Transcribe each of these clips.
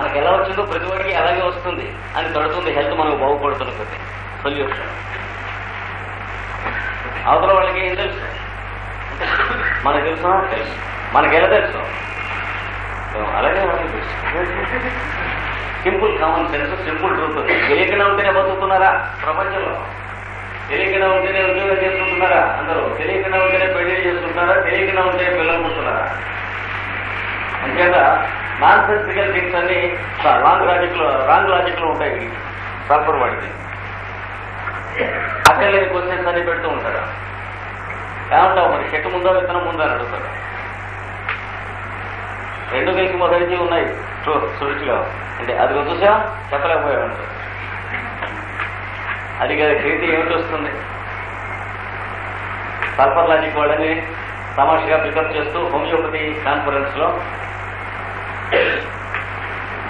మనకి ఎలా వచ్చిందో ప్రతివాడికి అలాగే వస్తుంది. అని తడుతుంది హెల్త్ మనకు బాగుపడుతున్న కొద్ది సొల్యూషన్. అవతల వాళ్ళకి ఏం తెలుసు? మనకు తెలుసా? తెలుసు. మనకి ఎలా తెలుసు? అలాగే వాళ్ళకి తెలుసు. Simple common sense simple truth. తెలియకుండా ఉంటేనే బతుకుతున్నారా? ప్రపంచంలో. తెలియకుండా ఉంటేనే ఉద్యోగం చేసుకుంటున్నారా అందరూ. తెలియకుండా ఉంటేనే పెళ్ళి చేసుకుంటున్నారా తెలియకుండా ఉంటేనే పిల్లలు పుట్టున్నారా అంచేత నాన్ సెన్సికల్ థింగ్స్ అన్ని రాంగ్ లాజిక్లో రాంగ్ లాజిక్లో ఉంటాయి సల్ఫర్ వాడికి అక్కర్లేని క్వశ్చన్స్ అన్ని పెడుతూ ఉంటారు. ఏమంటావు మరి? చెట్టు ముందా విత్తనం ముందా అని అడుగుతారు. రెండు కలిసి మొదటి ఉన్నాయి. సురుచిగా. అంటే అది చూసా? చెప్పలేకపోయాడు అది కదా క్రీతి ఏమిటి వస్తుంది? సల్ఫర్ లాజిక్ వాళ్ళని తమాషగా పికప్ చేస్తూ హోమియోపతి కాన్ఫరెన్స్లో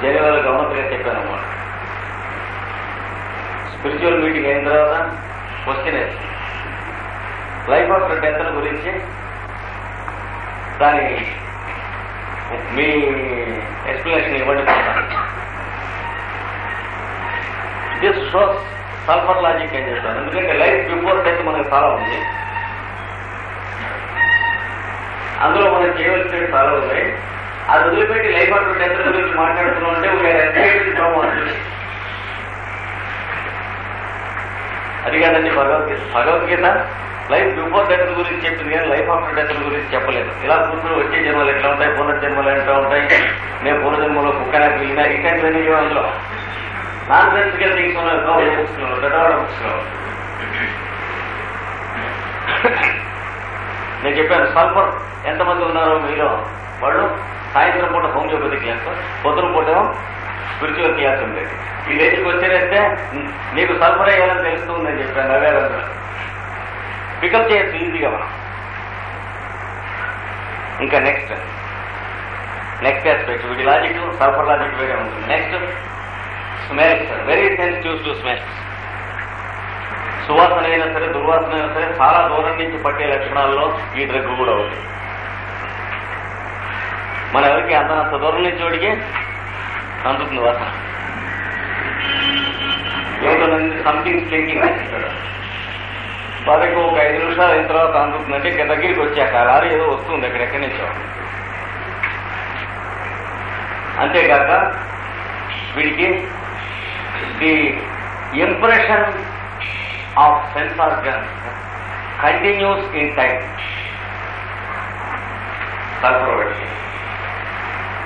జనవరి గమనికగా చెప్పాను అన్నమాట. స్పిరిచువల్ మీటింగ్ అయిన తర్వాత క్వశ్చన్ లైఫ్ ఆఫ్టర్ డెత్ గురించి దాని మీ ఎక్స్ప్లెనేషన్ ఇవ్వండి దిస్ షోస్ సల్ఫర్ లాజిక్ అని చెప్తాను ఎందుకంటే లైఫ్ బిఫోర్ డెత్ మనకు చాలా ఉంది. అందులో మనం చేయవలసినవి చాలా ఉన్నాయి. అది వదిలిపెట్టి లైఫ్ ఆఫ్టర్ డెత్ గురించి మాట్లాడుతున్నాం అంటే అది కాదండి Bhagavad Gita. Bhagavad Gita life before death గురించి చెప్పింది కానీ లైఫ్ ఆఫ్టర్ డెత్ గురించి చెప్పలేదు. ఇలా కూర్చొని వచ్చే జన్మలు ఎట్లా ఉంటాయి? పునర్జన్మలు ఎట్లా ఉంటాయి. నేను పూర్వజన్మలో కుక్కనే పిల్లినా ఇట్లాంటివన్నీ లేవు అందులో నాన్ సెన్సికల్ థింగ్స్ ఉన్నాయి నేను చెప్పాను సల్ఫర్ ఎంతమంది ఉన్నారో మీలో? వాళ్ళు సాయంత్రం పూట హోమియోపతి క్లాస్ పొద్దున పూట స్పిరిచువల్ క్లాస్ ఉండేది ఈ దగ్గరికి వచ్చేస్తే నీకు సల్ఫర్ అయ్యాలని తెలుస్తుందని చెప్పాను నవ్వారందరూ పికప్ చేయొచ్చు ఈజీగా మనం. ఇంకా నెక్స్ట్ నెక్స్ట్ ఆస్పెక్ట్ వీటి లాజిక్ సల్ఫర్ లాజిక్ వేరే ఉంటుంది. Next smells very sensitive to smells సువాసన అయినా సరే దుర్వాసన అయినా సరే చాలా దూరం నుంచి పట్టే లక్షణాల్లో ఈ డ్రగ్ కూడా ఉంది. మన ఎవరికి అంత అంత దూరం నుంచి వాడికి అందుతుంది వాసన. ఏదో సంథింగ్ స్లింకింగ్ వాళ్ళకి ఒక ఐదు నిమిషాలు అయిన తర్వాత అందుతుందంటే ఇక్కడ దగ్గరికి వచ్చాక లారీ ఏదో వస్తుంది ఎక్కడెక్కడి నుంచో. అంతేకాక వీడికి the impression of sense organ continues in time sulphur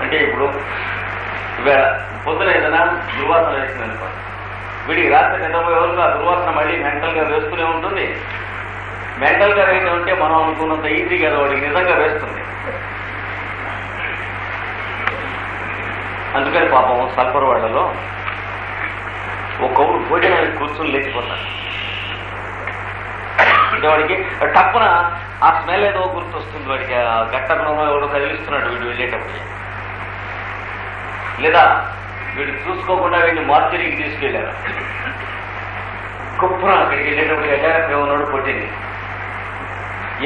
అంటే ఇప్పుడు ఇవాళ పొద్దున ఏదైనా దుర్వాసన వేసింది అనుకోండి వీడికి రాత్రి నిద్రపోయే వరకు ఆ దుర్వాసన మళ్ళీ మెంటల్గా వేస్తూనే ఉంటుంది. మెంటల్గా గా ఉంటే మనం అనుకున్నంత ఈజీగా వాడికి నిజంగా వేస్తుంది. అందుకని పాపం సల్ఫర్ వాళ్ళలో ఒక కౌరు భోజనానికి కూర్చుని లేచిపోతారు అంటే వాడికి టప్పున ఆ స్మెల్ ఏదో గుర్తొస్తుంది వాడికి. ఆ గట్టకునో ఎవడో కదిలిస్తున్నాడు వీడు వెళ్ళేటప్పుడు. లేదా వీడు చూసుకోకుండా వీడిని మార్చరీకి తీసుకెళ్ళారు కుప్పన అక్కడికి వెళ్ళేటప్పుడు అటాక్ ఉన్నాడు కొట్టింది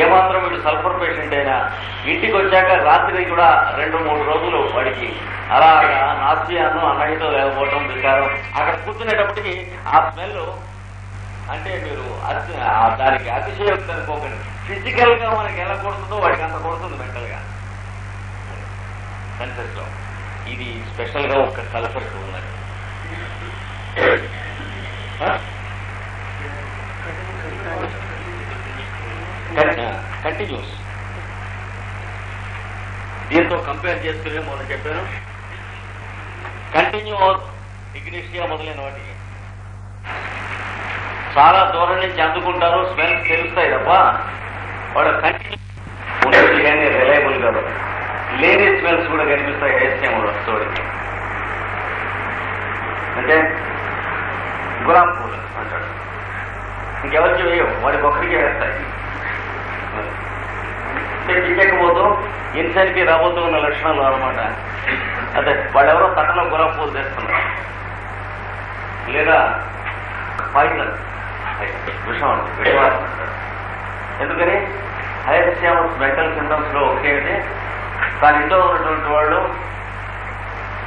ఏమాత్రం వీడు సల్ఫర్ పేషెంట్ అయినా ఇంటికి వచ్చాక రాత్రి కూడా రెండు మూడు రోజులు వాడికి అలాగా నాస్యాను అన్నయ్యతో లేకపోవటం వికారం అక్కడ కూర్చునేటప్పటికి ఆ స్మెల్ అంటే మీరు ఆ దానికి అతిశయోక్తి అనుకోకండి. ఫిజికల్గా మనకి ఎలా కొడుతుందో వాడికి అంత కొడుతుంది మెంటల్గా సెన్సెస్లో. ఇది స్పెషల్గా ఒక సల్ఫర్ ఉన్నది కంటిన్యూస్ దీంతో కంపేర్ చేసుకునే మొన్న చెప్పాను. కంటిన్యూ ఇగ్నిషియా మొదలైన వాటికి. చాలా దూరం నుంచి అందుకుంటారు స్మెల్స్ తెలుస్తాయి తప్ప వాడు కంటిన్యూ ఉండేది కానీ రిలయబుల్ కాబట్టి. లేడీస్ స్మెల్స్ కూడా కనిపిస్తాయి హెచ్ఎంలో స్టోరీకి అంటే గులాబ్ పూలు అంటాడు. ఇంకెవరికి వేయవు వాడికి ఒక్కరికి వేస్తాయి. పిచ్చెక్కపోతూ ఇన్సైడ్కి రాబోతూ ఉన్న లక్షణాలు అనమాట అదే వాళ్ళెవరో పట్టణ గులాబ్ పూలు తెస్తున్నారు. లేదా పాయిజన్. విషం అండి విషవాసం అంటారు. ఎందుకని? హైరస్యామస్ మెంటల్ సింటమ్స్లో ఒకటేమిటి తన ఇంట్లో ఉన్నటువంటి వాళ్ళు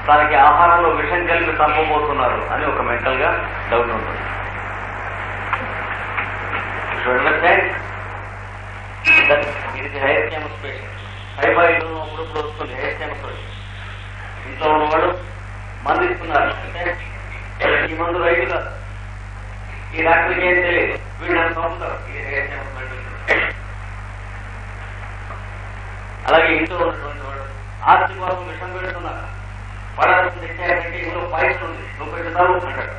తనకి ఆహారంలో విషం కలిపి చంపబోతున్నారు అని ఒక మెంటల్గా డౌట్ ఉంటుంది. ఇది హెయిర్ కెమస్ పేషెంట్ టైఫాయిడ్ అప్పుడప్పుడు వస్తుంది హెయిర్ కెమస్ ఇంట్లో ఉన్నవాడు మందు ఇస్తున్నారు అంటే ఈ మందు రైతు కాదు. ఈ డాక్టర్కి ఏం తెలియదు. వీళ్ళు నన్ను చంపుతారు ఇది హెయిర్ కెమస్ అలాగే ఇంట్లో ఉన్నటువంటి వాడు ఆస్తి కోసం విషం పెడుతున్నారు పడాల్సిన తెచ్చారంటే ఇందులో పాయిజన్ ఉంది. నువ్వు పెట్టుతావు అంటాడు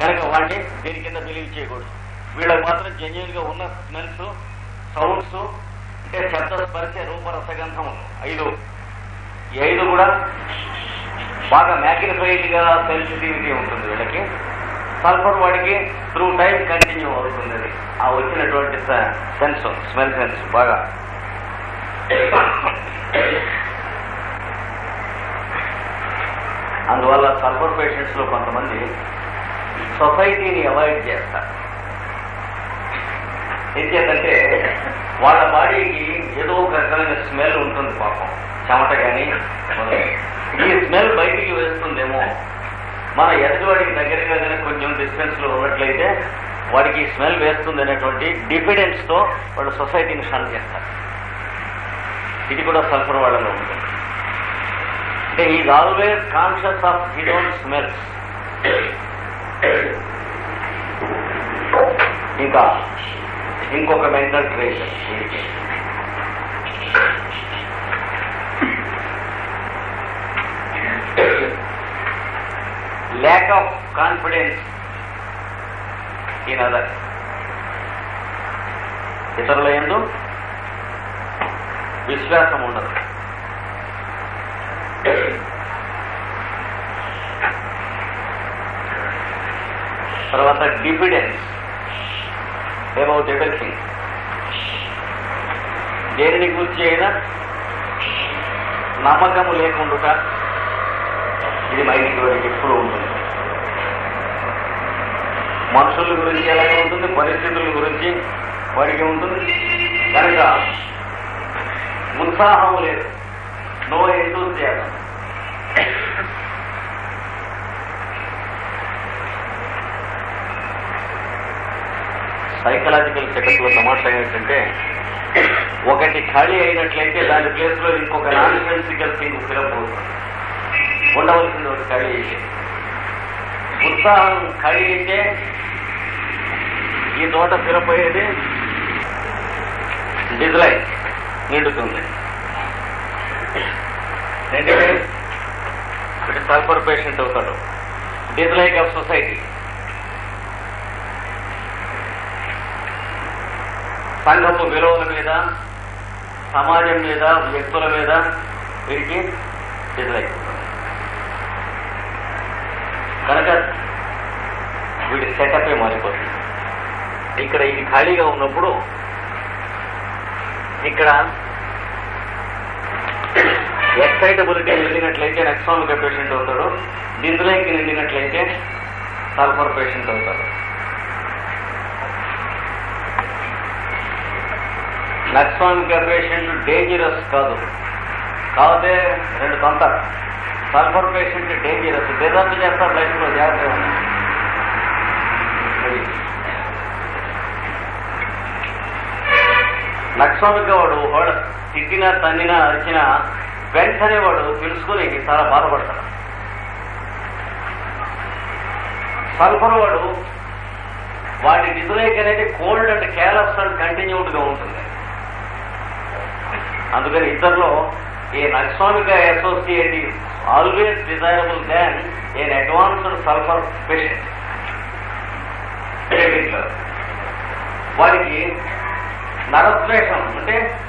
కనుక వాడిని దీని కింద బిలీవ్ చేయకూడదు. వీళ్ళకి మాత్రం జెన్యున్గా ఉన్న స్మెల్స్ సౌండ్స్ అంటే శబ్ద స్పర్శ రూపరసగంధం ఐదు. ఈ ఐదు కూడా బాగా మ్యాగ్నిఫైడ్గా సెన్సిటివిటీ ఉంటుంది వీళ్ళకి. సల్ఫర్ వాడికి త్రూ టైం కంటిన్యూ అవుతుంది అది ఆ వచ్చినటువంటి సెన్స్ స్మెల్ సెన్స్ బాగా. అందువల్ల సల్ఫర్ పేషెంట్స్లో కొంతమంది సొసైటీని అవాయిడ్ చేస్తారు. ఎందుకంటే వాళ్ళ బాడీకి ఏదో ఒక రకమైన స్మెల్ ఉంటుంది పాపం. చెమట కానీ ఈ స్మెల్ బయటికి వేస్తుందేమో. మన ఎదుటివాడికి దగ్గరగా కానీ కొంచెం డిస్టెన్స్లో ఉన్నట్లయితే వాడికి స్మెల్ వేస్తుంది అనేటువంటి డిఫిడెన్స్తో వాళ్ళు సొసైటీని షన్ చేస్తారు. ఇది కూడా సల్ఫర్ వాళ్ళలో ఉంటుంది. అంటే is always conscious of his own smells ఇంకా ఇంకొక mental trait lack of confidence ఈ అదర్ ఇతరుల ఎందు విశ్వాసం ఉండదు. తర్వాత డిఫిడెన్స్. అబౌట్ ఎవరిథింగ్ దేనిని గురించి అయినా నమ్మకము లేకుండా ఇది మైండ్ ఎప్పుడు ఉంటుంది మనుషుల గురించి ఎలాగే ఉంటుంది పరిస్థితుల గురించి వాడికి ఉంటుంది. కనుక ఉత్సాహం లేదు. నో ఎంతూజియాజం సైకలాజికల్ సెటప్లో తమాషా ఏంటంటే ఒకటి ఖాళీ అయినట్లయితే దాని ప్లేస్లో ఇంకొక నాన్ సెన్సికల్ థింగ్ ఫిలప్ అవుతుంది. ఉండవలసింది ఒకటి ఖాళీ అయితే. ఉత్సాహం ఖాళీ అయితే ఈ తోట స్థిరపోయేది అయ్యేది నిండుతుంది. రెండవది ఒకటి సల్ఫర్ పేషెంట్ అవుతాడు డిజ్లైక్ ఆఫ్ సొసైటీ. సంఘపు విలువల మీద సమాజం మీద వ్యక్తుల మీద వీరికి డిజ్లైక్ కనుక వీడి సెటపే మారిపోతుంది. ఇక్కడ ఇది ఖాళీగా ఉన్నప్పుడు ఇక్కడ ఎక్సైటబిలిటీ నిండినట్లయితే నెక్సామిక పేషెంట్ అవుతాడు. డిజ్లైక్ నిండినట్లయితే సల్ఫర్ పేషెంట్ అవుతాడు. నక్సామిక పేషెంట్ డేంజరస్ కాదు. కాకపోతే రెండు తంతారు సల్ఫర్ పేషెంట్ డేంజరస్ డిజర్వ్ చేస్తారు లైఫ్లో జాగ్రత్త నక్సామిక వాడు వాడు తిట్టినా తన్నినా అరిచినా వెంటనే వాడు తెలుసుకుని చాలా బాధపడతాడు. సల్ఫర్ వాడు వాటి డిజలైక్ అనేది కోల్డ్ అండ్ కేర్లెస్ అండ్ కంటిన్యూడ్గా ఉంటుంది. అందుకని ఇద్దరిలో a నక్సామిక associate is always desirable than a advanced sulphur patient. వాడికి నరద్వేషం. అంటే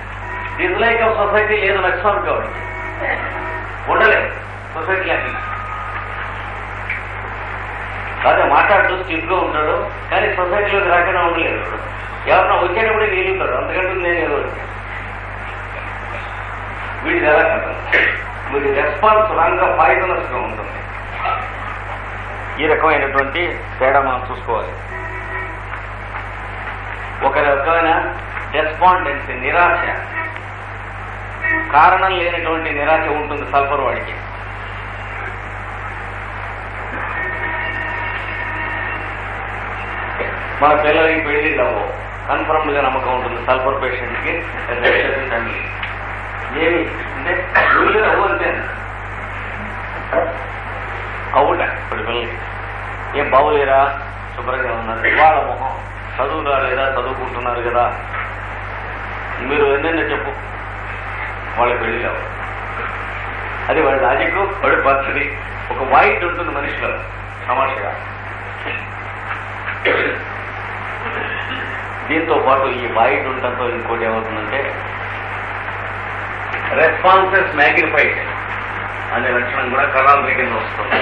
డిజ్లైక్ ఆఫ్ సొసైటీ లేదు నక్సామిక వాడికి ఉండలేదు సొసైటీ లేకుండా కాదే మాట్లాడుతూ స్టిఫ్గా ఉంటాడు కానీ సొసైటీలోకి రాకుండా ఉండలేదు ఎవరన్నా వచ్చేటప్పుడే నిలుగుతాడు అంతకంటే నేను ఎవరు వీడిది ఎలా కదా. వీడి రెస్పాన్స్ రంగ పాయిజనస్గా ఉంటుంది. ఈ రకమైనటువంటి తేడా మనం చూసుకోవాలి. ఒక రకమైన డెస్పాండెన్సీ నిరాశ. కారణం లేనటువంటి నిరాశ ఉంటుంది సల్ఫర్ వాడికి. మన పిల్లలకి పెళ్ళి అవ్వవు కన్ఫర్మ్డ్గా నమ్మకం ఉంటుంది సల్ఫర్ పేషెంట్కి ఫ్యామిలీ ఏమి? అంటే పెళ్ళి అవ్వు అంతే. అవుట ఇప్పుడు పిల్లలకి. ఏం బాగోలేరా శుభ్రంగా ఉన్నారు. వాళ్ళ మొహం చదువు రాలేదా చదువుకుంటున్నారు కదా. మీరు ఎన్నెన్నో చెప్పు. వాళ్ళ పెళ్ళిలో అది వాడి లాజిక్ వాడి పద్ధతి. ఒక వైట్ ఉంటుంది మనిషిలో సమాజంగా దీంతో పాటు ఈ వైట్ ఉండటంతో ఇంకోటి ఏమవుతుందంటే రెస్పాన్సెస్ మ్యాగ్నిఫైడ్ అనే లక్షణం కూడా కళాల కింద వస్తుంది.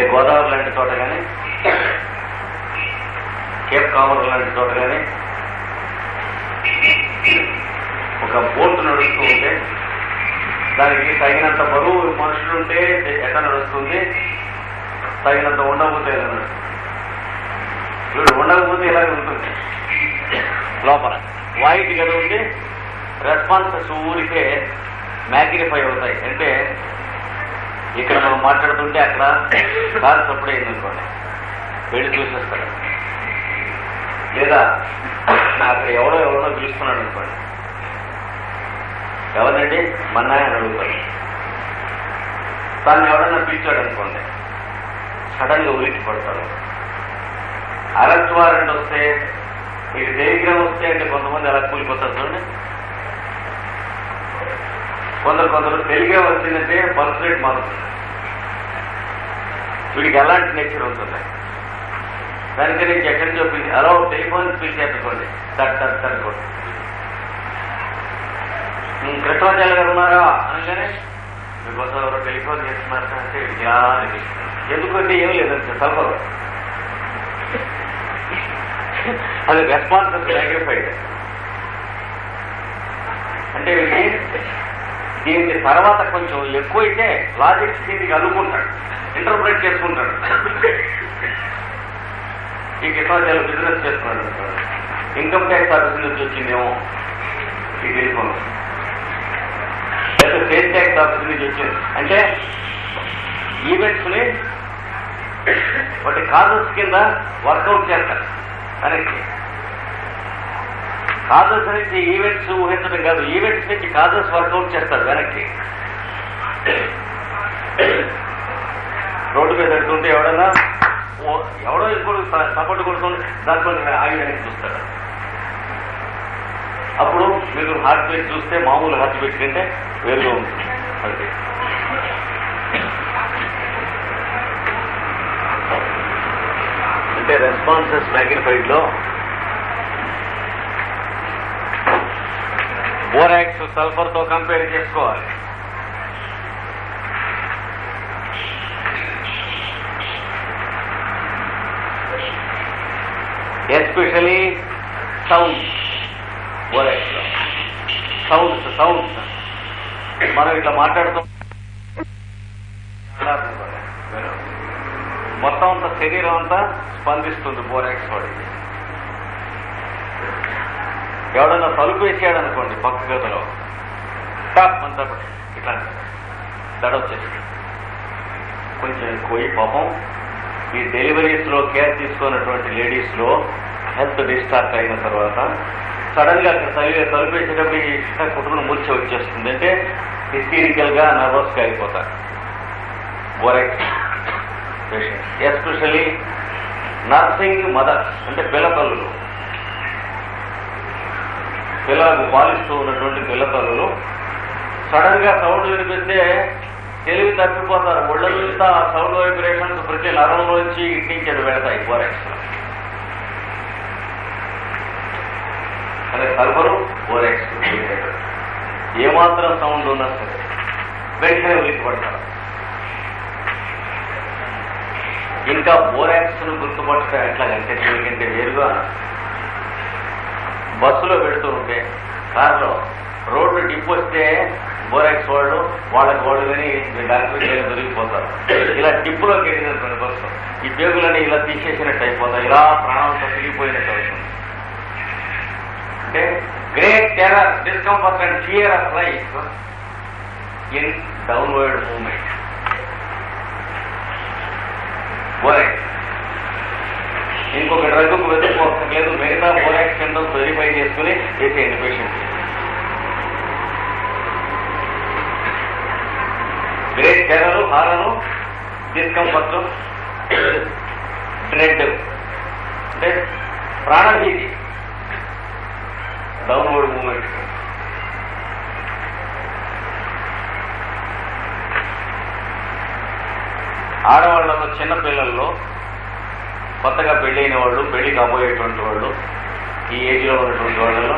ఏ గోదావరి లాంటి చోట కానీ కేప్ కామర్ లాంటి చోట కానీ ఒక బోట్ నడుస్తూ ఉంటే దానికి తగినంత బరువు మనుషులు ఉంటే ఎట్లా నడుస్తుంది? తగినంత ఉండకపోతే ఎలా నడుస్తుంది? వీడు ఉండకపోతే ఇలాగే ఉంటుంది? లోపల. వాయిట్ కదా ఉంది. రెస్పాన్సెస్ ఊరికే మ్యాగ్నిఫై అవుతాయి. అంటే ఇక్కడ మనం మాట్లాడుతుంటే అక్కడ కారు సప్పుడు అయింది అనుకోండి వెళ్ళి చూసేస్తాడు లేదా? అక్కడ ఎవడో ఎవడో పిలుస్తున్నాడు అనుకోండి. ఎవరండి మన్నాయ అని అడుగుతాడు. తాను ఎవడన్నా పిలిచాడు అనుకోండి సడన్గా ఉలిక్కి పడతాడు. అరెస్ట్ వారెంట్ వస్తే మీకు టెలిగ్రామ్ వస్తే అంటే కొంతమంది అలా కూలిపోతారు చూడండి. కొందరు కొందరు టెలిగ్రామ్ వచ్చిందంటే బర్త్ రేట్ మారుతుంది. వీడికి ఎలాంటి నేచర్ ఉంటుంది. దానికి నుంచి ఎక్కడి నుంచో పిలిచి అలా టెలిఫోన్ పిలిచేట్టుకోండి తట్ తట్ తట్ కూడా కృష్ణాచార్య గారు ఉన్నారా? అనగానే మీకోసం ఎవరో టెలిఫోన్ చేస్తున్నారు అంటే వీడికి ఇలా ఎందుకంటే ఏమీ లేదంటే సల్ఫర్ అది రెస్పాన్స్ మ్యాగ్నిఫైడ్ అంటే దీనికి తర్వాత కొంచెం ఎక్కువైతే లాజిక్స్ దీనికి అల్లుకుంటాడు ఇంటర్ప్రిట్ చేసుకుంటాడు. ఈ కృష్ణాచార్య బిజినెస్ చేస్తున్నాడు ఇన్కమ్ ట్యాక్స్ ఆఫీస్ నుంచి వచ్చిందేమో ఈ టెలిఫోన్. లేదా స్టేట్ ట్యాక్స్ ఆఫీస్ నుంచి వచ్చింది అంటే ఈవెంట్స్ని వాటి కాజెస్ కింద వర్కౌట్ చేస్తారు కరెక్ట్. కాజెస్ నుంచి ఈవెంట్స్ ఊహించడం కాదు. ఈవెంట్స్ నుంచి కాజెస్ వర్కౌట్ చేస్తారు వెనక్కి. రోడ్డు మీద పెడుతుంటే ఎవడన్నా ఎవడో ఇంకోటి సపోర్ట్ కొడుతుంది దాంట్లో ఆగి వెనక్కి చూస్తాడు అప్పుడు మీరు హార్ట్ బీట్ చూస్తే మామూలు హార్ట్ బీట్ కంటే వేరుగా ఉంటుంది. అది అంటే రెస్పాన్సెస్ మ్యాగ్నిఫైడ్లో బోరాక్స్ సల్ఫర్తో కంపేర్ చేసుకోవాలి. Especially sound borax sounds sounds మనం ఇట్లా మాట్లాడుతాం మొత్తం అంతా శరీరం అంతా స్పందిస్తుంది బోరాక్స్ వాడికి ఎవడన్నా తలుపు వేసాడు అనుకోండి పక్క గదిలో. టాప్ అంతా ఇట్లా దడ వచ్చేసి కొంచెం ఎక్కువ పాపం ఈ డెలివరీస్లో కేర్ తీసుకున్నటువంటి లేడీస్లో హెల్త్ డిస్టార్ట్ అయిన తర్వాత సడన్గా అక్కడ తల్లి తలుపు వేసేటప్పుడు ఈ కుటుంబం మూర్ఛ వచ్చేస్తుంది. అంటే హిస్టీరికల్గా నర్వస్గా అయిపోతారు. బోరెక్స్ ఎస్పెషలీ నర్సింగ్ మదర్స్ అంటే పిల్లతల్లులు. పిల్లలకు పాలిస్తూ ఉన్నటువంటి పిల్లతల్లులు సడన్గా సౌండ్ వినిపిస్తే తెలివి తప్పిపోతారు. ఒళ్ళంతా సౌండ్ వైబ్రేషన్స్ ప్రతి నరంలోంచి ఇట్టించాడు వెళతాయి. అనే అదే ఓవర్ బోరెక్స్ ఏమాత్రం సౌండ్ ఉన్నా సరే వెంటనే ఉలిక్కిపడతారు ఇంకా బోరాక్స్ను గుర్తుపట్టడం ఎట్లాగంటే ఎందుకంటే వేరుగా బస్సులో పెడుతూ ఉంటే కారులో రోడ్డు డిప్ వస్తే బోరాక్స్ వాళ్ళు వాళ్ళకి వాళ్ళు కానీ డాక్టర్ దొరికిపోతారు. ఇలా డిప్పులోకి వెళ్ళినటువంటి బస్సు ఈ పేగులని ఇలా తీసేసినట్టు అయిపోతాయి. ఇలా ప్రాణంతో తిరిగిపోయినట్టు అవుతుంది. అంటే great terror discomfort and fear of life in downward movement borax ఇంకొక డ్రగ్కు వెతుక్కోలేదు మిగతా బోరాక్స్ సింటమ్స్ వెరిఫై చేసుకుని వేసేయండి patient great terror horror discomfort dread అంటే ప్రాణభీతి. డౌన్వర్డ్ మూమెంట్ ఆడవాళ్ళలో చిన్న పిల్లల్లో కొత్తగా పెళ్ళైన వాళ్ళు పెళ్ళి కాబోయేటువంటి వాళ్ళు ఈ ఏజ్లో ఉన్నటువంటి వాళ్ళలో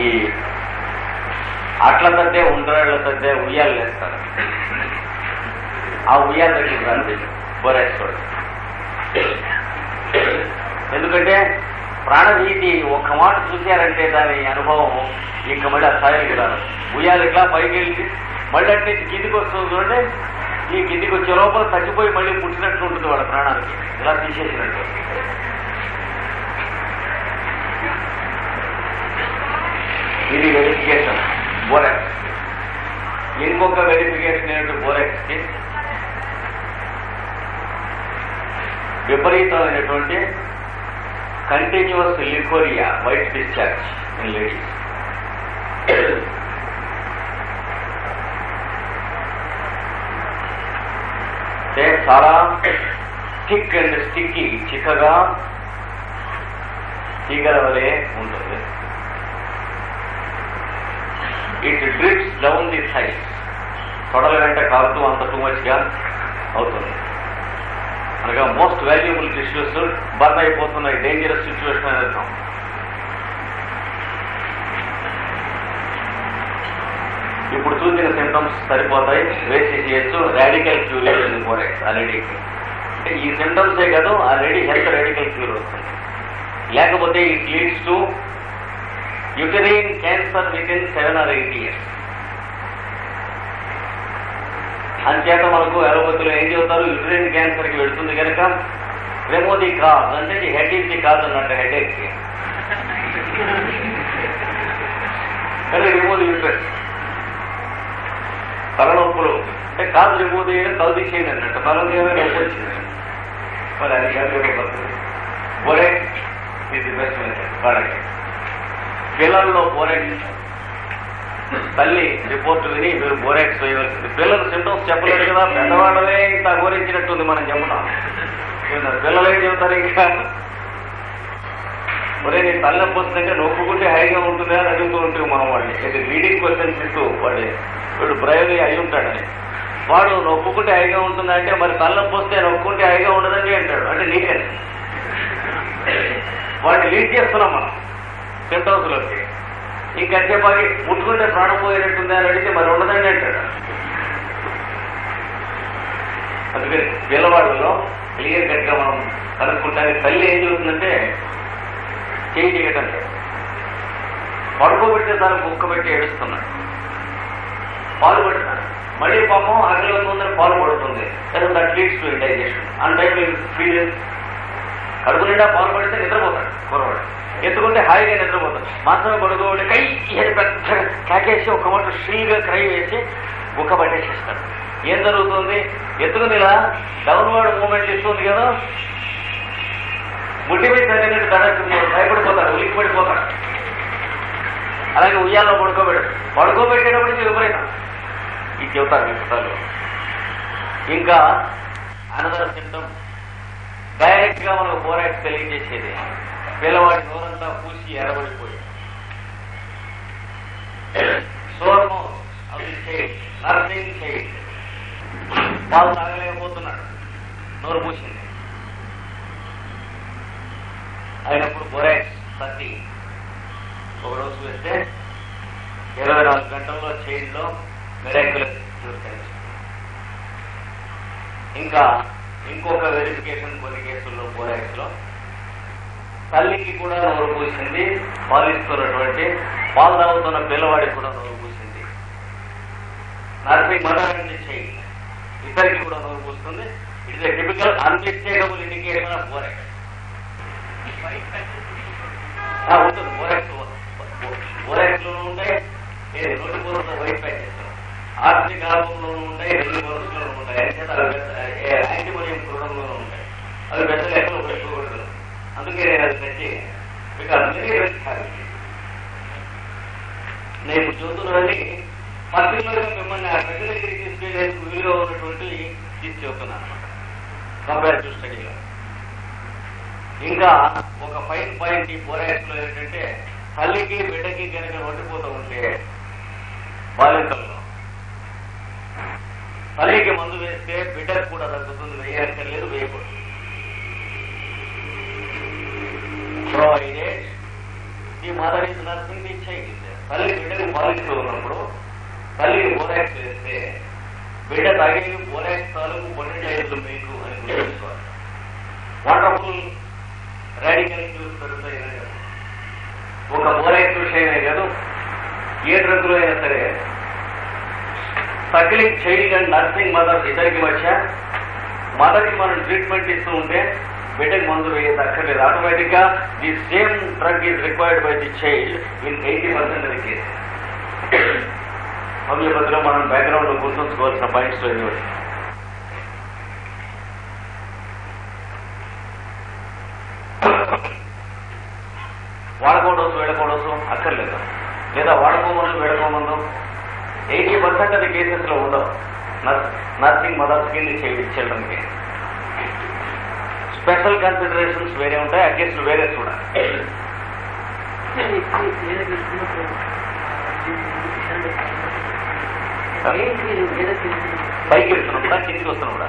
ఈ అట్ల తద్దే ఉండరాళ్ళ తద్దే ఉయ్యాలు వేస్తారు. ఆ ఉయ్యాల దగ్గరికి రండి బోరేసుకోడు ఎందుకంటే ప్రాణభీతి ఒక్క మాట చూశారంటే దాని అనుభవం ఇంకా మళ్ళీ ఆ స్థాయికి రాదు ఉయ్యాలకిలా పైకి వెళ్ళి మళ్ళీ అంటే కిందికి వస్తుంది చూడండి. ఈ కిందికి వచ్చే లోపల తగ్గిపోయి మళ్ళీ పుట్టినట్లు ఉంటుంది వాళ్ళ ప్రాణానికి ఇలా తీసేసినట్టు. ఇది వెరిఫికేషన్ బోరెక్స్ ఇంకొక వెరిఫికేషన్ ఏంటంటే బోరెక్స్కి విపరీతమైనటువంటి continuous leucorrhoea white discharge in ladies చాలా థిక్ అండ్ స్టిక్కి చిక్కగా తీగల వలె ఉంటుంది it drips down the thighs తొడల వెంట కారుతూ అంత టూ మచ్గా అవుతుంది. అనగా మోస్ట్ వాల్యుబుల్ టిష్యూస్ బర్న్ అయిపోతున్నాయి డేంజరస్ సిచ్యువేషన్ అని అర్థం. ఇప్పుడు చూసిన సిమ్టమ్స్ సరిపోతాయి వేసి చేయొచ్చు రాడికల్ క్యూర్ కోరెక్స్ ఆల్రెడీ అంటే ఈ సిమ్టమ్సే కాదు ఆల్రెడీ హెల్త్ రాడికల్ క్యూర్ వస్తుంది. లేకపోతే it leads to uterine cancer within seven or eight years అంచేత మనకు అలోపతిలో ఏం చెబుతారు? యుటరైన్ క్యాన్సర్కి వెళుతుంది కనుక రెమోది కాజ్ అంటే హెడ్ ఇస్ ది కాజ్ అన్నట్టు హెడ్ ఏక్కి కానీ రిమూవ్ యూట్రస్ తలనొప్పులు. అంటే కాదు రిమూవ్ చేయడం కలు అన్నట్టు. తల తీయడం నొప్పి వచ్చింది. మరి అది కాదు ఇది బెస్ట్ వాళ్ళకి పిల్లల్లో బోరెక్స్ తల్లి రిపోర్ట్ విని మీరు బోరెక్స్ వేయవలసింది. పిల్లలు సింటమ్స్ చెప్పలేదు కదా పెద్దవాళ్ళవే ఇంత అఘోరించినట్టుంది మనం చెప్పడం పిల్లలు ఏం చెబుతారు ఇంకా? ఒరే నీ తలనొప్పి వస్తుందంటే నొప్పుకుంటే హైగా ఉంటుంది అని అడుగుతూ ఉంటుంది మనం వాడిని ఇది లీడింగ్ క్వశ్చన్స్ ఇస్తూ వాడి వీడు బ్రైవ్ అయి ఉంటాడని. వాడు నొప్పుకుంటే హైగా ఉంటుంది అంటే మరి తలనొప్పి వస్తే నొప్పుకుంటే హైగా ఉండదని అంటాడు. అంటే నీకే. వాడిని లీడ్ చేస్తున్నాం మనం. సింటమ్స్లోకి ఇంకంతేపాకి ముట్టుకుంటే ప్రాణం పోయేటట్టుంది అని అడిగితే మరి ఉండదండి అంటాడు. అందుకని పిల్లవాళ్ళలో క్లియర్ కట్గా మనం కనుక్కుంటానికి తల్లి ఏం చెబుతుందంటే చేయి చేయటం పడుకోబెట్టే దానికి కుక్క పెట్టి ఏడుస్తున్నాడు. పాలు పెడుతున్నాడు. మళ్ళీ పాపం అగ్ని ఉందని పాలు పడుతుంది. That leads to digestion on time feel కడుపు నిండా పాలు పడితే నిద్రపోతాడు కురవాడు ఎత్తుకుంటే హాయిగా నిద్రపోతాడు. మాత్రమే పడుకోబడి కై ఇది పెద్ద కాకేసి ఒక మాట శ్రీగా క్రై వేసి బుక్క పట్టేసేస్తాడు. ఏం జరుగుతుంది? ఎత్తుకుని ఇలా డౌన్వర్డ్ మూమెంట్ ఇస్తుంది కదా. ముట్టి మీద తగినట్టు తడకు భయపడిపోతాడు ఉలిక్కిపడిపోతాడు. అలాగే ఉయ్యాల్లో పడుకోబెడు పడుకోబెట్టేటప్పటికి విపరీతం. ఇది చెబుతారు మీ ఇంకా అనదర్ సిమ్టమ్ డైరెక్ట్గా మనకు పోరాక్స్ తెలియజేసేది పిల్లవాడి నోరంతా పూసి ఎరబడిపోయి సోర్మో అది చైల్డ్ నర్సింగ్ చైల్డ్ పాలు తాగలేకపోతున్నాడు నోరు పూసింది. అయినప్పుడు బొరాక్స్ థర్టీ ఒక రోజు వేస్తే ఇరవై నాలుగు గంటల్లో చైల్డ్లో మెరాక్యులర్ ఇంకా ఇంకొక వెరిఫికేషన్ కొన్ని కేసుల్లో బోరాక్స్లో. తల్లికి కూడా నోరు పూసింది పాలిస్తున్నటువంటి పాలు తాగుతున్న పిల్లవాడికి కూడా నోరు పూసింది నర్సింగ్ మదర్ చేయి. ఇద్దరికి కూడా నోరు పూస్తుంది it is typical unmistakable indication of borax ఆ, ఉంటుంది. బోరాక్స్ బోరాక్స్ లోనూ ఉంటాయి నోటి పూర్వక వైట్ ప్యాకెట్స్ ఆర్టిక్ ఆల్బంలోనూ ఉంటాయి రెండు వరుసలోనూ ఉంటాయి అంచేత అవి పెద్ద- ఏ, యాంటీమోనియం క్రూడంలోనూ ఉంటాయి. అవి పెద్ద లెక్కలో పెట్టుకోకూడదు. అందుకే నేను అది పెట్టి బికాస్ వెరీ రిస్క్ నేను ఇప్పుడు చూస్తున్నవన్నీ పర్టికులర్గా మిమ్మల్ని ఆ పెద్ద దగ్గరికి తీసుకెళ్ళేందుకు వీలుగా ఉన్నటువంటి తీసి చెబుతున్నాను కంపారిటివ్ స్టడీలో ఇంకా ఒక ఫైన్ పాయింట్ ఈ బోరాక్స్లో ఏంటంటే తల్లికి బిడ్డకి కనుక వండిపోతూ ఉంటే బాలింతల్లో తలకి మందు వేస్తే బిడ్డకు కూడా తగ్గుతుంది వేయక్కర్లేదు వేయకూడదు. ప్రొవైడెడ్ ఈ mother is nursing the child తల్లి బిడ్డకి పాలిస్తూ ఉన్నప్పుడు తల్లి బోరాక్స్ వేస్తే బిడ్డ తాగేది బోరాక్స్ తాలూకు పన్నెండు ఐదు మీకు అని గుర్తుంచుకోవాలి వండర్ఫుల్ రాడికల్ న్యూస్ పెరుగుతాయి ఒక బోరాక్స్ విషయమే కాదు. ఏ డ్రగ్లో అయినా సరే suckling child and nursing mother ఇద్దరికి మధ్య మదర్కి మనం ట్రీట్మెంట్ ఇస్తూ ఉంటే బిడ్డకి మందు వేయదు అక్కర్లేదు ఆటోమేటిక్గా the same drug is required by the child in eighty percent అది కేసు హోమియోపతిలో మనం బ్యాక్గ్రౌండ్లో గుర్తుంచుకోవాల్సిన పాయింట్స్ ఇవి వాడుకోవడం వేడుకోవడం అక్కర్లేదు. లేదా వాడుకోమని వేడుకోమందు ఎయిటీ పర్సెంట్ అది కేసెస్లో ఉండవు నర్సింగ్ మదర్స్కి చిల్డ్రన్కి స్పెషల్ కన్సిడరేషన్స్ వేరే ఉంటాయి ఆ కేసులు వేరే చూడాలి పైకి వెళ్తున్నప్పుడా కిందికి వస్తున్నప్పుడు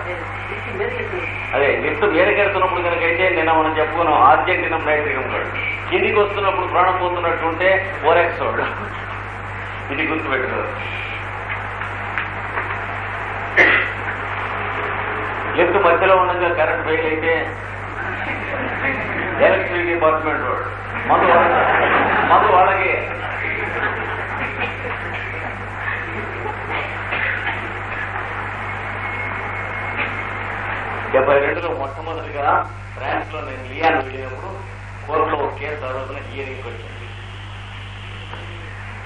అదే లిఫ్ట్ మీదకి వెళ్తున్నప్పుడు కనుక అయితే నిన్న మనం చెప్పుకున్నాం ఆర్జెంటీనా నైట్రికం వాడు కిందికి వస్తున్నప్పుడు ప్రాణం పోతున్నట్టు ఉంటే ఓరెక్స్ వాడు. ఇది గుర్తుపెట్టుకోవచ్చు లిఫ్ట్ మధ్యలో ఉండగా కరెంట్ ఫెయిల్ అయితే ఎలక్ట్రిక్ డిపార్ట్మెంట్ వాడు. మందు మందు వాళ్ళకి డెబ్బై రెండులో మొట్టమొదటిగా ఫ్రాన్స్లో నేను లియాన్ వెళ్ళినప్పుడు కోర్టులో ఒక కేసు ఆ రోజున హియరింగ్ వచ్చింది.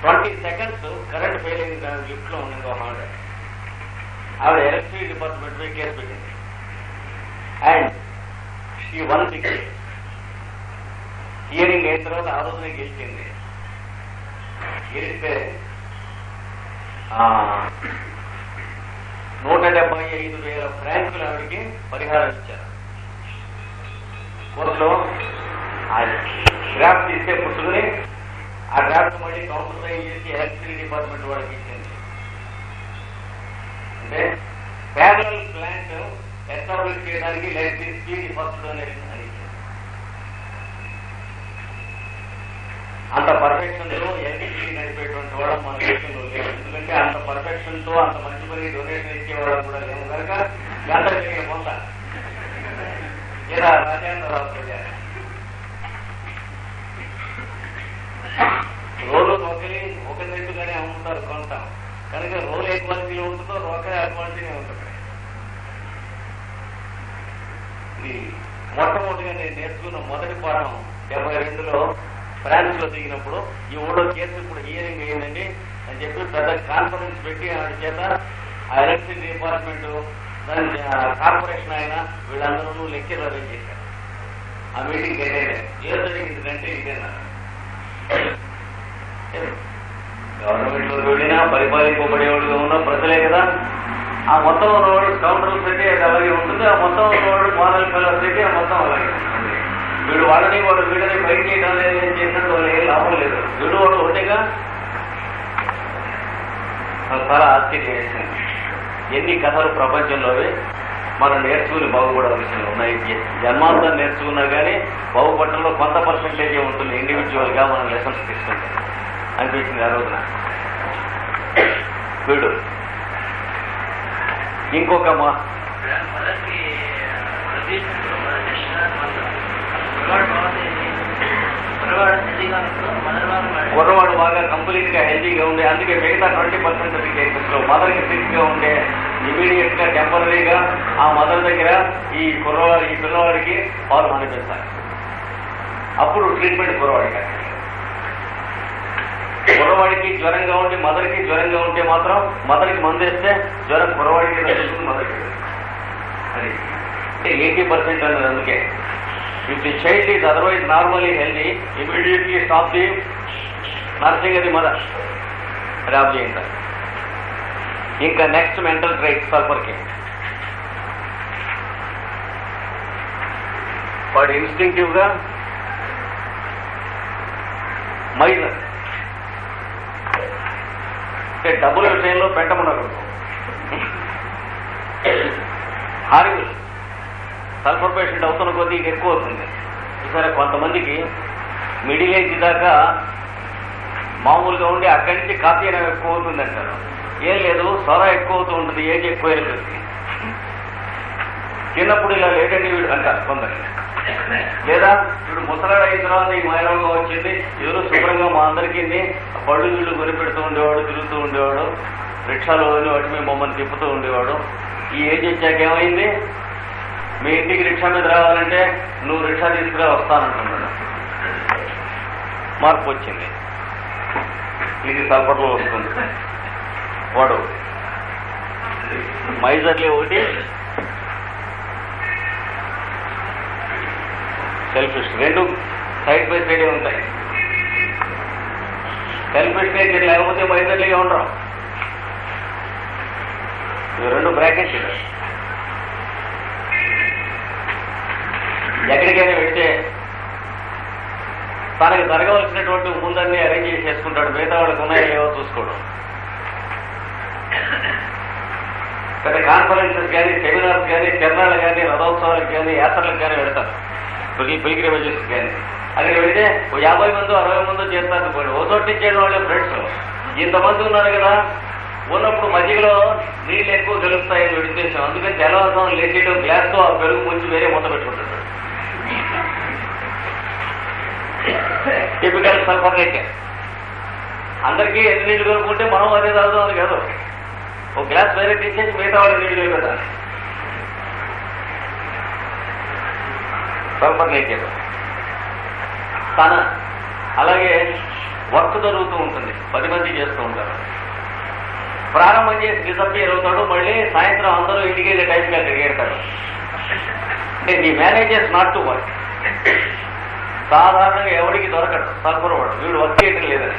ట్వంటీ సెకండ్స్ కరెంట్ ఫెయిల్ అయింది దాని లిఫ్ట్లో ఉండింది ఒక ఆవిడ. ఆవిడ ఎలక్ట్రిసిటీ డిపార్ట్మెంట్ పై కేసు పెట్టింది. And she won six hearing అయిన తర్వాత ఆ రోజునే గెలిచింది. గెలిస్తే నూట డెబ్బై ఐదు వేల ఫ్రాంకులు ఆవిడకి పరిహారం ఇచ్చారు. కోర్టులో ఆ గ్రాఫ్ తీసే పుచ్చుకుని ఆ డ్రాఫ్ట్ మళ్ళీ కౌంటర్ సైన్ చేసి ఎలక్ట్రిసిటీ డిపార్ట్మెంట్ వాళ్ళకి ఇచ్చింది. అంటే ప్యారల్ ప్లాంట్ ఎస్టాబ్లిష్ చేయడానికి లెట్ ఫస్ట్ డొనేషన్ అని అంత పర్ఫెక్షన్లో ఎల్టీసీ నడిపేటువంటి వాళ్ళం మన దేశంలో లేదు ఎందుకంటే అంత పర్ఫెక్షన్తో అంత మంచి మంది డొనేషన్ ఇచ్చేవాళ్ళం కూడా లేవు. కనుక గంట జరిగిన పొంద లేదా రాజేంద్రరావు ప్రజా. రోలు నొక్కలి ఒక నెట్టుగానే అమ్ముతారు కొంత. కనుక రోల్ ఏ క్వాలిటీలో ఉంటుందో రోకలే ఆ క్వాలిటీనే ఉంటుంది. ఇది మొట్టమొదటిగా నేను నేర్చుకున్న మొదటి పాఠం డెబ్బై రెండులో ఫ్రాన్స్లో దిగినప్పుడు ఈ ఊళ్ళో కేసు ఇప్పుడు హియరింగ్ అయ్యిందండి. అని చెప్పి పెద్ద కాన్ఫరెన్స్ పెట్టి ఆయన చేత ఆ ఎలక్షన్ డిపార్ట్మెంట్ దాని కార్పొరేషన్ ఆయన వీళ్ళందరూ లెక్చర్ అరేంజ్ చేశారు ఆ మీటింగ్ ఏదైనా ఏదో జరిగిందంటే ఇదేనా? గవర్నమెంట్లో వెళ్ళినా పరిపాలింపబడేవాడుగా ఉన్న ప్రజలే కదా. ఆ మొత్తం ఉన్నవాడు కౌంటర్లు పెట్టి అది అలాగే ఉంటుంది. ఆ మొత్తం ఉన్నవాడు మోడల్ కలర్ పెట్టి ఆ మొత్తం అలాగే ఉంటుంది. వీడు వాళ్ళని వాడు వీడని బయట చేయడం లేదు ఏం చేసినట్టు వాళ్ళు ఏం లాభం లేదు. వీడు వాడు ఒకటేగా? చాలా ఆశ్చర్యం ఎన్ని కథలు ప్రపంచంలోవి మనం నేర్చుకుని బాగుపడవలసి ఉన్నాయి. జన్మాంతం నేర్చుకున్నా కానీ బాగుపడటంలో కొంత పర్సెంటేజ్ ఉంటుంది. ఇండివిజువల్గా మనం లెసన్స్ తీసుకుంటాం. అనిపించింది ఆ రోజున. వీడు. ఇంకొక మా కుర్రవాడు బాగా కంప్లీట్గా హెల్తీగా ఉండే అందుకే మిగతా ట్వంటీ పర్సెంట్ కేసెస్లో మదర్ సిక్గా ఉండే ఇమీడియట్గా టెంపరీగా ఆ మదర్ దగ్గర ఈ కుర్రవాడు ఈ పిల్లవాడికి పాలు అనిపిస్తారు అప్పుడు ట్రీట్మెంట్ కుర్రవాడికి. కురవాడికి జ్వరంగా ఉండి మదర్కి జ్వరంగా ఉంటే మాత్రం మదర్కి మందేస్తే జ్వరం కురవాడికి తగ్గుతుంది మదర్కి. అది. ఎయిటీ పర్సెంట్ అన్నది అందుకే. If the child is otherwise normally healthy immediately stop the nursing అది మదర్ ర్యాప్ చేయండి ఇంకా నెక్స్ట్ మెంటల్ ట్రైట్ సల్ఫర్కి వాడు ఇన్స్టింక్టివ్ మైనర్. అంటే డబ్బుల విషయంలో పెట్టమన్నారు. హారిబుల్ సల్ఫర్ పేషెంట్ అవుతున్న కొద్దీ ఎక్కువ అవుతుంది. సరే కొంతమందికి మిడిల్ ఏజ్ దాకా మామూలుగా ఉండి అక్కడి నుంచి కాఫీ అనేది ఎక్కువ అవుతుంది అంటారు ఏం లేదు సొర ఎక్కువ అవుతూ ఉంటుంది ఏజ్ ఎక్కువ కొద్ది చిన్నప్పుడు ఇలా లేడండి వీడు అంటారు కొందరు లేదా ఇప్పుడు ముసలాడు అయిన తర్వాత ఈ మైరంగా వచ్చింది ఎవరు శుభ్రంగా మా అందరికీ పళ్ళు వీళ్ళు కొనిపెడుతూ ఉండేవాడు తిరుగుతూ ఉండేవాడు రిక్షాలో వదిలి వాటి మీద మమ్మల్ని తిప్పుతూ ఉండేవాడు. ఈ ఏజ్ వచ్చాక ఏమైంది? మీ ఇంటికి రిక్షా మీద రావాలంటే నువ్వు రిక్షా తీసుకురా వస్తానంటున్నాడు. మార్పు వచ్చింది. ఇది సల్పర్లో వస్తుంది. వాడు మైజర్లే ఒకటి సెల్ఫిష్ రెండు సైడ్ బై సైడే ఉంటాయి. సెల్ఫిష్ నేచర్ లేకపోతే మైజర్లీగా ఉండరు. ఇవి రెండు బ్రాకెట్స్ ఎక్కడికైనా వెళ్తే తనకి జరగవలసినటువంటి ముందన్నీ అరేంజ్ చేసి చేసుకుంటాడు. మిగతా వాళ్ళకి ఉన్నాయో లేవో చూసుకోవడం పెద్ద కాన్ఫరెన్సెస్ కానీ సెమినార్స్ కానీ తిరణాలు కానీ రథోత్సవాలకు కానీ యాత్రలకు కానీ వెళ్తారు. పిల్ పిల్గ్రిమేజెస్ కానీ అక్కడికి వెళ్తే ఓ యాభై మంది అరవై మంది చేస్తారు అనుకోండి ఓ చోటు నుంచి చేయడం వాళ్ళే ఫ్రెండ్స్ ఇంతమంది ఉన్నారు కదా. ఉన్నప్పుడు మధ్యలో నీళ్ళు ఎక్కువ కలుస్తాయని ఉద్దేశం. అందుకని తెల్లవారుజాము లేచేయడం గ్లాస్తో ఆ పెరుగు ముంచి వేరే మూత పెట్టుకుంటాడు. టిపికల్ సల్ఫర్నేట్ అందరికీ ఎన్ని నీళ్ళు కలుపుకుంటే మనం అదే తాగుదాం అని కాదు. ఒక గ్లాస్ వేరే తీసేసి మిగతా వాళ్ళు నీళ్ళు కదా సల్ఫర్ నేచర్ తన అలాగే వర్క్ జరుగుతూ ఉంటుంది. పది మంది చేస్తూ ఉంటారు. ప్రారంభం చేసి డిసప్పియర్ అవుతాడు మళ్ళీ సాయంత్రం అందరూ ఇంటికి వెళ్ళే టైంకి అక్కడికి వెళ్తాడు అంటే నీ మేనేజర్స్ నాట్ టు వర్క్. సాధారణంగా ఎవరికి దొరకడు. సల్ఫర్ వీడు వర్క్ చేయటం లేదని.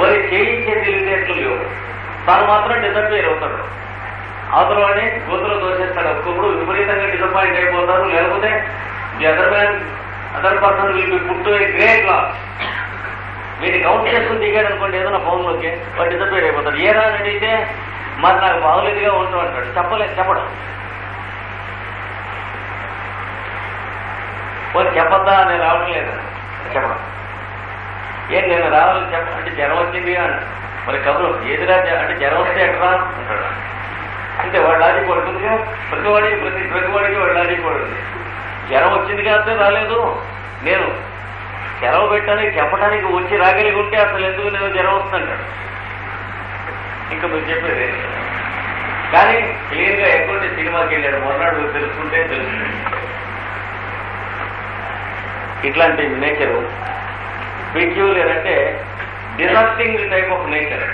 మరి చేయించే తెలివితేటలు లేవు. తను మాత్రం డిసప్పియర్ అవుతాడు అవతల వాడిని గోతులు దోషేస్తాడు ఒక్కొక్కడు విపరీతంగా డిసప్పాయింట్ అయిపోతారు. లేకపోతే the other man other person will be put a great loss వీడిని కౌంట్ చేసుకుని దిగాడు అనుకోండి ఏదైనా ఫోన్లోకి వాడు డిసప్పేర్ అయిపోతాడు. ఏ రాని అడిగితే మరి నాకు బాగోలేదుగా ఉంటాం అంటాడు. చెప్పలేదు చెప్పడం. పోనీ చెప్పద్దా నేను రావడం లేదు. చెప్పడం. ఏం నేను రావాలి చెప్ప అంటే జ్వరం వచ్చింది అని మరి కబురు ఏదిరా జ్వ- అంటే జ్వరం వస్తే ఎట్లా అంటాడు. అంటే వాడు లాజిక్ పడుతుందిగా ప్రతి వాడికి ప్రతి ప్రతి వాడు జ్వరం వచ్చింది కాస్తే రాలేదు. నేను సెలవు పెట్టడానికి చెప్పడానికి వచ్చి రాగలిగి ఉంటే అసలు ఎందుకు నేను జ్వరం వస్తుంటాడు ఇంకా మీరు చెప్పేది కానీ క్లియర్గా ఎక్కడుంటే సినిమాకి వెళ్ళాడు. మొన్నడు తెలుసుకుంటే తెలుస్తుంది ఇట్లాంటి నేచరు పెక్యులర్ అంటే డిజాస్టింగ్ టైప్ ఆఫ్ నేచర్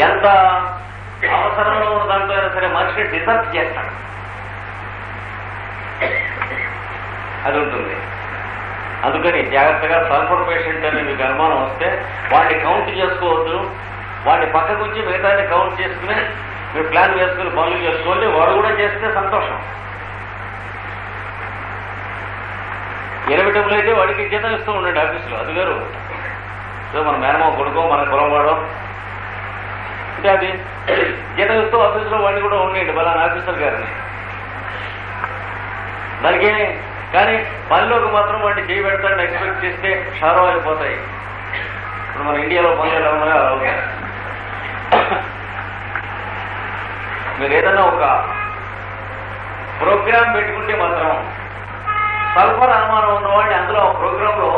ఎంత అవసరంలో ఉన్న దాంట్లో అయినా సరే మనిషిని డిజర్వ్ చేస్తాడు. అది ఉంటుంది. అందుకని జాగ్రత్తగా సల్ఫర్ పేషెంట్ అని మీకు అనుమానం వస్తే వాడిని కౌంట్ చేసుకోవద్దు. వాడిని పక్కకు వచ్చి మిగతాన్ని కౌంట్ చేసుకుని మీరు ప్లాన్ వేసుకుని పనులు చేసుకోండి వాడు కూడా చేస్తే సంతోషం. ఇరవై డబ్బులు అయితే వాడికి జీతం ఇస్తూ ఉండండి ఆఫీసులో. అది గారు సో మన మేనమో కొడుకో మన కులవాడో అంటే అది జీతం ఆఫీసులో వాడిని కూడా ఉండండి బలానా ఆఫీసర్ గారిని. దానికి కానీ పనిలోకి మాత్రం వాడిని చేయి పెడతాడని ఎక్స్పెక్ట్ చేస్తే షారో అయిపోతాయి ఇప్పుడు మన ఇండియాలో పనులు ఎలా ఉన్నాయో అలా ఉన్నాయి. మీరు ఏదైనా ఒక ప్రోగ్రామ్ పెట్టుకుంటే మాత్రం సల్ఫర్ అనుమానం ఉన్నవాడిని అందులో ఆ ప్రోగ్రామ్లో